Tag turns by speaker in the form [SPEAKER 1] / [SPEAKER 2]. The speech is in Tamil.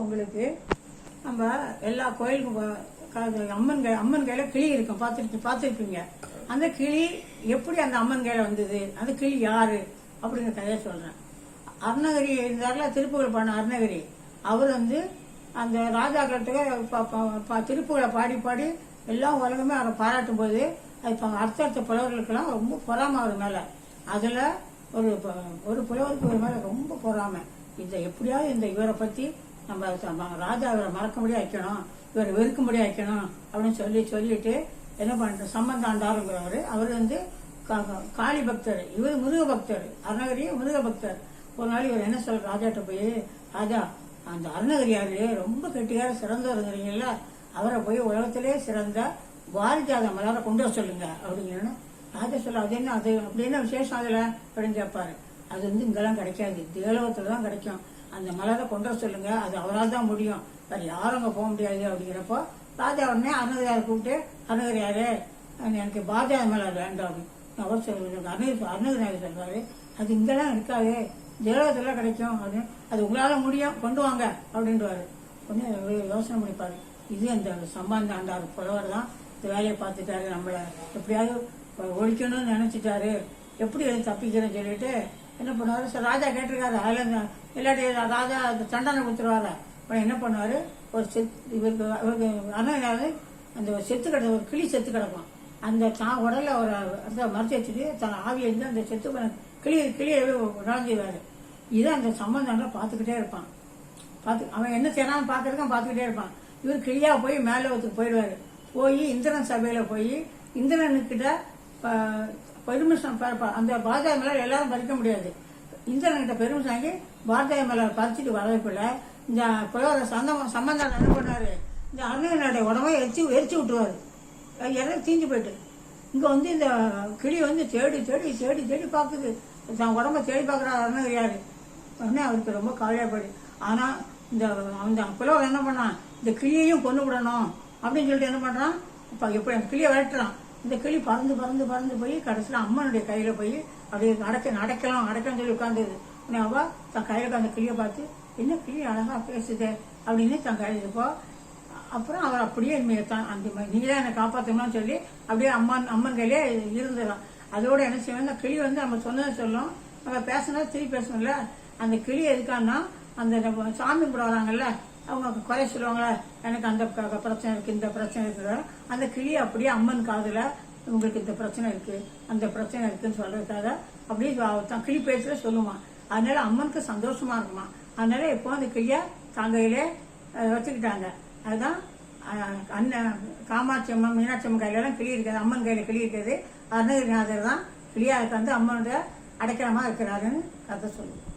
[SPEAKER 1] உங்களுக்கு. நம்ம எல்லா கோயிலுக்கும் அம்மன் கை அம்மன் கையில கிளி இருக்கும் பார்த்துட்டு பார்த்துருப்பீங்க. அந்த கிளி எப்படி அந்த அம்மன் கையில வந்தது? அந்த கிளி யாரு? அப்படிங்கிற கதையை சொல்றேன். அருணகிரி இருந்தார்ல திருப்புகழ் பாடின அருணகிரி. அவர் வந்து அந்த ராஜாக்கள்கிட்ட ப- திருப்புகளை பாடி பாடி எல்லா உலகமே அவரை பாராட்டும் போது அது இப்ப அடுத்தடுத்த புலவர்களுக்கெல்லாம் ரொம்ப பொறாம அவர் மேலே. அதில் ஒரு ப- ஒரு புலவருக்கு ஒரு மேலே ரொம்ப பொறாம. இந்த எப்படியாவது இந்த இவரை பற்றி நம்ம ராஜா இவரை மறக்க முடியாது வைக்கணும் இவரை வெறுக்க முடியாது வைக்கணும் அப்படின்னு சொல்லி சொல்லிட்டு என்ன பண்ற சம்பந்தாண்டாருங்கிறவர் அவர் வந்து கா- காளி பக்தர். இவர் முருக பக்தர். அருணகிரி முருக பக்தர். ஒரு நாள் இவர் என்ன சொல்ற ராஜாட்ட போய் ராஜா அந்த அருணகிரியாரு ரொம்ப கெட்டியார சிறந்தவருங்கிறீங்கல்ல. அவரை போய் உலகத்திலே சிறந்த பாரதியாத மலரை கொண்டு வர சொல்லுங்க அப்படிங்கன்னு ராஜா சொல்ல அது என்ன அது அப்படி என்ன விசேஷம் அதில்? அப்படின்னு கேட்பாரு அது வந்து இங்கெல்லாம் கிடைக்காது. தேலோகத்தில் தான் கிடைக்கும். அந்த மலரை கொண்டு வர சொல்லுங்க. அது அவரால் தான் முடியும். வேற யாரும் அங்கே போக முடியாது அப்படிங்கிறப்போ ராஜா உடனே அருணகிரியார் கூப்பிட்டு அருணகிரியாரு எனக்கு பாஜா மலர் வேண்டாம். அப்படின்னு அவர் சொல்லுங்க அருணகிரி அருணகிரியார் சொல்றாரு அது இங்கெல்லாம் இருக்காது. தேவதெல்லாம் கிடைக்கும். அப்படின்னு அது உங்களால முடியும். கொண்டு வாங்க. அப்படின்றாரு உடனே யோசனை பண்ணிப்பாரு. இது அந்த சம்பாந்த ஆண்டார் புலவர் தான் இந்த வேலையை பார்த்துட்டாரு நம்மளை. எப்படியாவது ஒழிக்கணும்னு நினைச்சிட்டாரு. எப்படி எது தப்பிக்கிறேன்னு சொல்லிட்டு என்ன பண்ணுவார்? சார் ராஜா கேட்டிருக்காரு அதில் இல்லாட்டி ராஜா அந்த தண்டனை கொடுத்துருவாரு? அப்புறம் என்ன பண்ணுவாரு? ஒரு செத் இவருக்கு இவருக்கு அண்ணன் அந்த செத்து கிடக்கும் ஒரு கிளி செத்து கிடக்கும். அந்த தான் உடல்ல ஒரு அந்த மறைச்சு வச்சுட்டு தன் ஆவி எழுந்து அந்த செத்து போன கிளி கிளியவே உணர்ந்துவார் இதை அந்த சம்பந்தம் பார்த்துக்கிட்டே இருப்பான். பார்த்து அவன் என்ன செய்யறான்னு பார்த்துருக்கான் பார்த்துக்கிட்டே இருப்பான். இவர் கிளியாக போய் மேலே ஒருத்துக்கு போயிடுவாரு. போய் இந்திரன் சபையில் போய் இந்திரனுக்கிட்ட பெருமிஷன் அந்த பாஜக மேல எல்லாரும் பறிக்க முடியாது. இந்திரன்கிட்ட பெருமை வாங்கி பாரதிய மேல பறிச்சுட்டு வரதுக்குள்ள இந்த புலவர சந்தம் சம்பந்தம் என்ன பண்ணாரு? இந்த அருணனுடைய உடம்பை எரிச்சு எரிச்சு விட்டுருவாரு. இறந்து தீஞ்சு போயிட்டு? இங்கே வந்து இந்த கிளி வந்து தேடி தேடி தேடி தேடி பார்க்குது தன் உடம்ப தேடி பார்க்குறாரு அருணகிரியாரு உடனே அவருக்கு ரொம்ப கவலையாப்படு ஆனால் இந்த அந்த புலவர் என்ன பண்ணான்? இந்த கிளியையும் கொண்டு விடணும் அப்படின்னு சொல்லிட்டு என்ன பண்ணுறான் இப்போ இப்போ கிளியை விரட்டுறான். இந்த கிளி பறந்து பறந்து பறந்து போய் கடைசியில் அம்மனுடைய கையில் போய் அப்படியே நடக்க நடக்கலாம் நடக்கலாம் சொல்லி உட்காந்துருது உடனே அவ தன் கையில் அந்த கிளியை பார்த்து என்ன கிளி அழகா பேசுதே அப்படின்னு தன் கையில் இருப்போ அப்புறம் அவர் அப்படியே இனிமே தான் அந்த மாதிரி தான் என்னை காப்பாற்றணும்னு சொல்லி அப்படியே அம்மன் அம்மன் கையிலே இருந்துடும் அதோட என்ன செய்வோம் அந்த கிளி வந்து நம்ம சொன்னதை சொல்லும். நம்ம பேசினா திருப்பி பேசணும்ல. அந்த கிளி எதுக்கான்னா அந்த சாமி கும்பிட வராங்கல்ல அவங்க குறை சொல்லுவாங்களா? எனக்கு அந்த பிரச்சனை இருக்கு இந்த பிரச்சனை இருக்கு. அந்த கிளி அப்படியே அம்மன் காதுல உங்களுக்கு இந்த பிரச்சனை இருக்கு அந்த பிரச்சனை இருக்குன்னு சொல்றதுக்காக அப்படியே தான் கிளி பேச்சுல சொல்லுவான் அதனால அம்மனுக்கு சந்தோஷமா இருக்குமா. அதனால எப்போ அந்த கிளிய தங்கையிலே வச்சுக்கிட்டாங்க. அதுதான் அண்ணன் காமாட்சி அம்மன் மீனாட்சி அம்மன் கையில எல்லாம் கிளி இருக்குது. அம்மன் கையில கிளி இருக்குது. அருணகிரிநாதர் தான் கிளியா வந்து அம்மனோட அடைக்கலமா இருக்கிறாருன்னு கதை சொல்லுவோம்